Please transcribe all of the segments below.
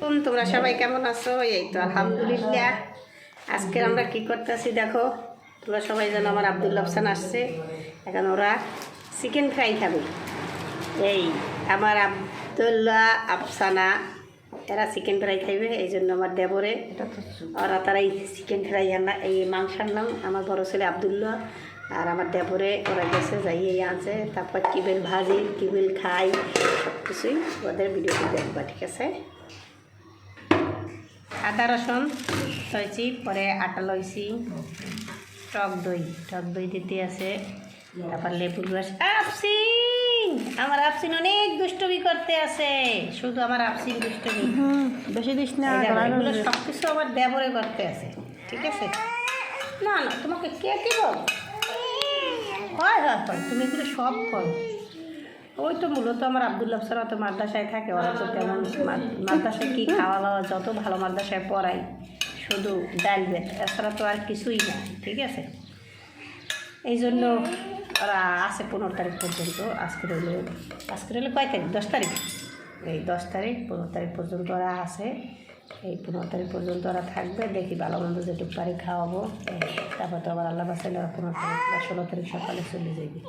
হুম, তোমরা সবাই কেমন আছো? এই তো আলহামদুলিল্লাহ। আজকে আমরা কি করতেছি দেখো তোমরা সবাই যেন আমার আব্দুল আফসান আসছে। এখন ওরা চিকেন ফ্রাই খাবে। এই আমার আবদুল্লাহ আফসানা এরা চিকেন ফ্রাই খাইবে এই জন্য আমার দেবরে। ওরা তারা এই চিকেন ফ্রাই আনা এই মাংস আনলাম আমার বড় ছেলে আবদুল্লাহ আর আমার দেবরে ওরা গেছে যাই এই আনছে। তারপর কিবেল ভাজি কিবেল খাই সব কিছুই ওদের ভিডিওটি দেখবা ঠিক আছে? আদা রসুন লইছি পরে আটা লইছি। টক দই টক দই দিতে আছে। তারপর লেবুর রস। আফসিন! আমার আফসিন অনেক দুষ্টমি করতে আছে। শুধু আমার আফসিন দুষ্টমি। বেশি দিস না এগুলো সব কিছু আমার ব্যবহারে করতে আছে। ঠিক আছে? না না তোমাকে কে কি বল? হয় হয় হয় তুমি এগুলো সব করো। ওই তো মূলত আমার আবদুল্লাহ স্যার তো মাদ্রাসায় থাকে, ওরা তো তেমন মাদ্রাসায় কী খাওয়া দাওয়া যত ভালো মাদ্রাসায় পড়াই শুধু ডাল বেট এছাড়া তো আর কিছুই না, ঠিক আছে? এই জন্য ওরা আছে পনেরো তারিখ পর্যন্ত, আজকে রইল আজকে রইল কয় তারিখ? দশ তারিখ? এই দশ তারিখ, পনেরো তারিখ পর্যন্ত ওরা আছে, এই পনেরো তারিখ পর্যন্ত ওরা থাকবে, দেখি ভালো মন্দ যেটুকু পারি খাওয়াবো তারপর তো আবার আল্লাহ বাসাইলে ওরা পনেরো তারিখ বা ষোলো তারিখ সকালে চলে যাবে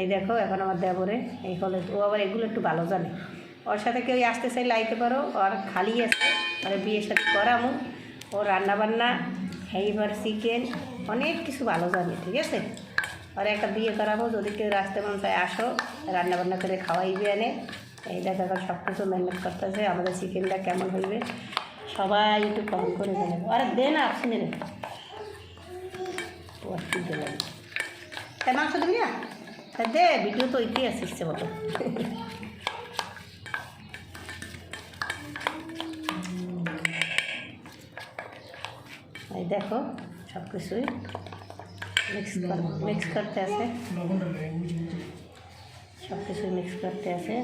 এই দেখো এখন আমার দেবরে, এই হলে ও আবার এগুলো একটু ভালো জানে। ওর সাথে কেউ আসতে চাই লাইতে পারো আর খালি আছে মানে বিয়ের সাথে করামো। ও রান্নাবান্না, এইবার চিকেন, অনেক কিছু ভালো জানে, ঠিক আছে? আর একটা বিয়ে করাবো, যদি কেউ আসতে মন চায় আসো, রান্নাবান্না করে খাওয়াইবে এনে এই দেখো এখন সব কিছু ম্যানেজ করতেছে, আমাদের চিকেনটা কেমন হইবে? সবাই একটু কম করে দেবে আরে দে না, আপনি রে মাংস দিবি না? দে ভিডিও তো ওইটাই আছে ইচ্ছে মতো। এই দেখো সব কিছুই মিক্স মিক্স করতে আছে। সব কিছুই মিক্স করতে আছে।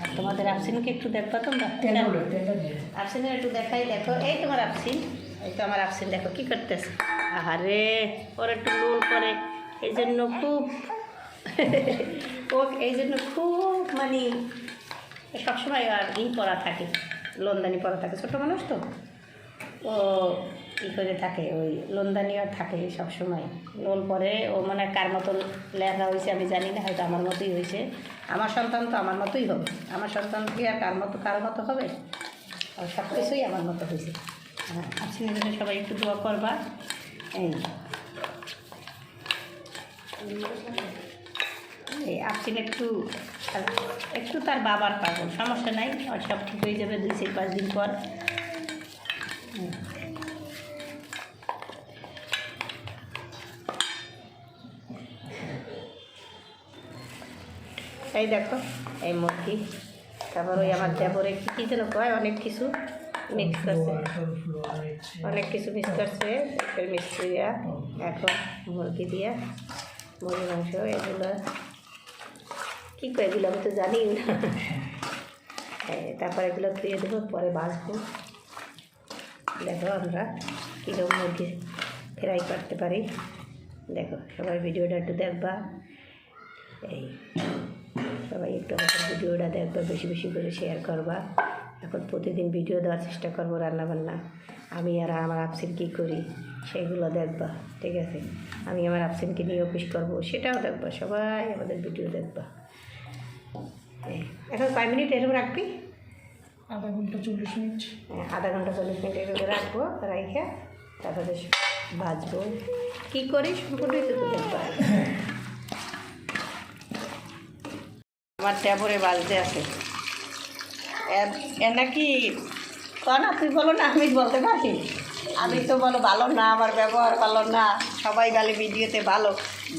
আর তোমাদের আফসিনকে একটু দেখবা তোমরা? আফসিনের একটু দেখাই দেখো এই তোমার আফসিন এই তো আমার আফসিন দেখো কি করতেছে? আহারে ওর একটু লোল করে এই জন্য খুব ও এই জন্য খুব মানে সবসময় আর ই পরা থাকে, লন্দানি পরা থাকে। ছোটো মানুষ তো। ও ই করে থাকে, ওই লন্দানি আর থাকে সবসময়। লোন পরে ও মানে কার মতো লেখা হয়েছে আমি জানি না, হয়তো আমার মতোই হয়েছে। আমার সন্তান তো আমার মতোই হবে। আমার সন্তান কি আর কার মতো কার মতো হবে? আর সব কিছুই আমার মতো হয়েছে। হ্যাঁ আপনি সবাই একটু দোয়া করবা। এই। এই একটু একটু তার বাবার পাগল, সমস্যা নাই আর সব ঠিক হয়ে যাবে দুই চার পাঁচ দিন পর। এই দেখো, এই মুরগি। তারপর ওই আমার দেবরে কী কী যেন কয়, অনেক কিছু মিক্স করছে। অনেক কিছু মিক্স করছে মিক্স দিয়া, এখন মুরগি দিয়া। মুরগি মাংস, এগুলো কী করে এগুলো আমি তো জানি না। তারপর এগুলো ধুয়ে দেবো, পরে বাঁচবো। দেখো আমরা কীরকম মুরগি ফ্রাই করতে পারি। দেখো, সবাই ভিডিওটা একটু দেখবা। এই, সবাই একটু আমাদের ভিডিওটা দেখবা, বেশি বেশি করে শেয়ার করবা। এখন প্রতিদিন ভিডিও দেওয়ার চেষ্টা করব রান্নাবান্না। আমি আর আমার আপসিন কী করি? সেগুলো দেখবা ঠিক আছে? আমি আমার আপসিনকে নিয়ে অফিস করব সেটাও দেখবা সবাই আমাদের ভিডিও দেখবা। এখন কয় মিনিট এরকম রাখবি? আধা ঘণ্টা চল্লিশ মিনিট। হ্যাঁ, আধা ঘণ্টা চল্লিশ মিনিট এভাবে রাখব রাইখে তারপরে ভাজবো। কী করি? সম্পূর্ণই তো দেখবা। আমার ট্যাবরে বাজতে আছে। এর নাকি ক না তুই বলো না আমি বলতে পারি। আমি তো বলো ভালো না, আমার ব্যবহার ভালো না, সবাই গালে ভিডিওতে ভালো।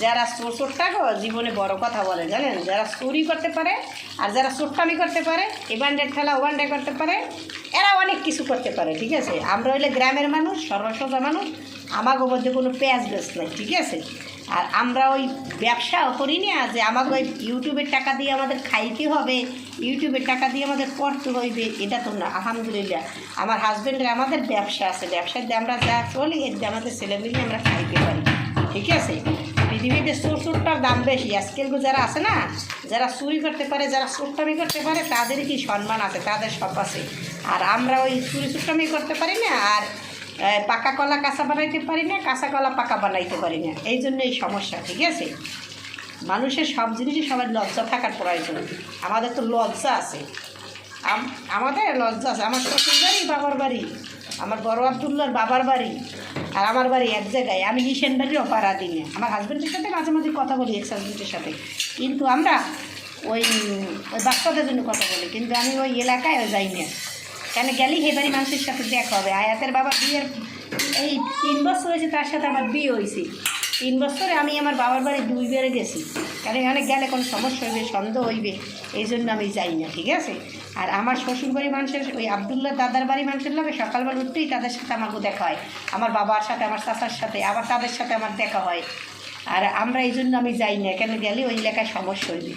যারা চোর চোরটা গো, জীবনে বড় কথা বলে, জানেন? যারা চুরি করতে পারে আর যারা চোরটামি করতে পারে এ বান্ডের ঠেলা ও বান্ডে করতে পারে, এরা অনেক কিছু করতে পারে, ঠিক আছে? আমরা হইলে গ্রামের মানুষ সর্বসজা মানুষ আমাকে মধ্যে কোনো পেঁয়াজ বেশ নাই, ঠিক আছে? আর আমরা ওই ব্যবসাও করি না যে আমাকে ওই ইউটিউবের টাকা দিয়ে আমাদের খাইতে হবে ইউটিউবের টাকা দিয়ে আমাদের পড়তে হইবে, এটা তো না, আলহামদুলিল্লাহ। আমার হাজব্যান্ডের আমাদের ব্যবসা আছে, ব্যবসার দিয়ে আমরা যা চলি, এর দিয়ে আমাদের ছেলেমেয়ে আমরা খাইতে পারি। ঠিক আছে? পৃথিবীতে চোর চোরটার দাম বেশি আজকাল যারা আছে না, যারা চুরি করতে পারে, যারা চোরটামি করতে পারে তাদের কি সম্মান আছে, তাদের সব আছে। আর আমরা ওই চুরি চুরটামি করতে পারি না, আর পাকা কলা কাঁচা বানাইতে পারি না, কাঁচা কলা পাকা বানাইতে পারি না। এই জন্য এই সমস্যা, ঠিক আছে? মানুষের সব জিনিসই সবার লজ্জা থাকার প্রয়োজন। আমাদের তো লজ্জা আছে। আমাদের লজ্জা আছে। আমার শ্বশুর বাড়ি বাবার বাড়ি। আমার বড় আবদুল্লার বাবার বাড়ি। আর আমার বাড়ি এক জায়গায়। আমি নিশান বাড়ির অপারাধী না। আমার হাজব্যান্ডের সাথে মাঝে মাঝে কথা বলি এক্স হাজব্যান্ডের সাথে। কিন্তু আমরা ওই ওই বাচ্চাদের জন্য কথা বলি। কিন্তু আমি ওই এলাকায় যাই না। কেন গেলেই হে বাড়ি মানুষের সাথে দেখা হবে। আয়াতের বাবা বিয়ের এই তিন বছর হয়েছে, তার সাথে আমার বিয়ে হয়েছে। তিন বছরে আমি আমার বাবার বাড়ি দুই বেড়ে গেছি। কারণ এখানে গেলে কোনো সমস্যা হইবে, সন্দেহ হইবে, এই জন্য আমি যাই না, ঠিক আছে? আর আমার শ্বশুর বাড়ি মানুষের, ওই আবদুল্লাহ দাদার বাড়ি মানুষের লোকে সকালবেলা উঠতেই তাদের সাথে আমাকে দেখা হয়। আমার বাবার সাথে, আমার চাচার সাথে, আবার তাদের সাথে আমার দেখা হয়। আর আমরা এই জন্য আমি যাই না কেন গেলে ওই এলাকায় সমস্যা হইবে।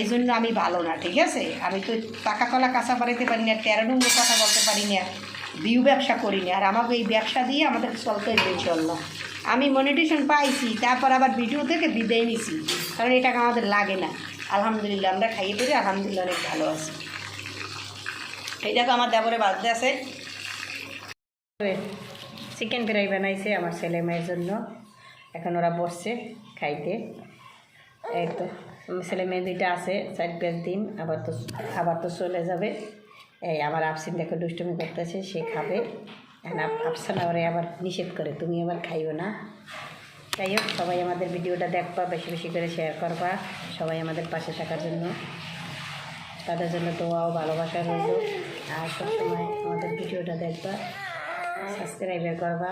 এই জন্য আমি ভালো না, ঠিক আছে? আমি তো পাকা কলা কাঁচা বাড়াইতে পারি না তেরো নম্বর কথা বলতে পারি না, বিউ ব্যবসা করি না, আর আমাকে এই ব্যবসা দিয়ে আমাদের চলতে হইবে ইনশাল্লাহ আমি মনিটেশন পাইছি, তারপর আবার ভিডিও থেকে বিদায় নিছি, কারণ এটা আমাদের লাগে না। আলহামদুলিল্লাহ, আমরা খাইয়ে পেরে আলহামদুলিল্লাহ অনেক ভালো আছি। এই দেখো আমার দেবরে বার্থডে আছে। চিকেন ফ্রাই বানাইছে আমার ছেলে মেয়ের জন্য। এখন ওরা বসছে খাইতে। এই তো, ছেলে মেয়ে দুইটা আছে, চার পাঁচ দিন আবার তো খাবার তো চলে যাবে। এই আমার আফসিন দেখো দুষ্টুমি করতেছে, সে খাবে। আফসানা ওরে আবার নিষেধ করে, তুমি আবার খাইও না। যাই হোক, সবাই আমাদের ভিডিওটা দেখবা, বেশি বেশি করে শেয়ার করবা, সবাই আমাদের পাশে থাকার জন্য। তাদের জন্য দোয়া ও ভালোবাসা রইল। আর সবসময় আমাদের ভিডিওটা দেখবা সাবস্ক্রাইবার করবা,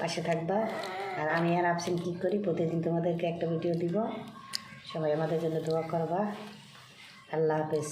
পাশে থাকবা। আর আমি আর আপসেন কী করি? প্রতিদিন তোমাদেরকে একটা ভিডিও দিব। সবাই আমাদের জন্য দোয়া করবা। আল্লাহ হাফেজ।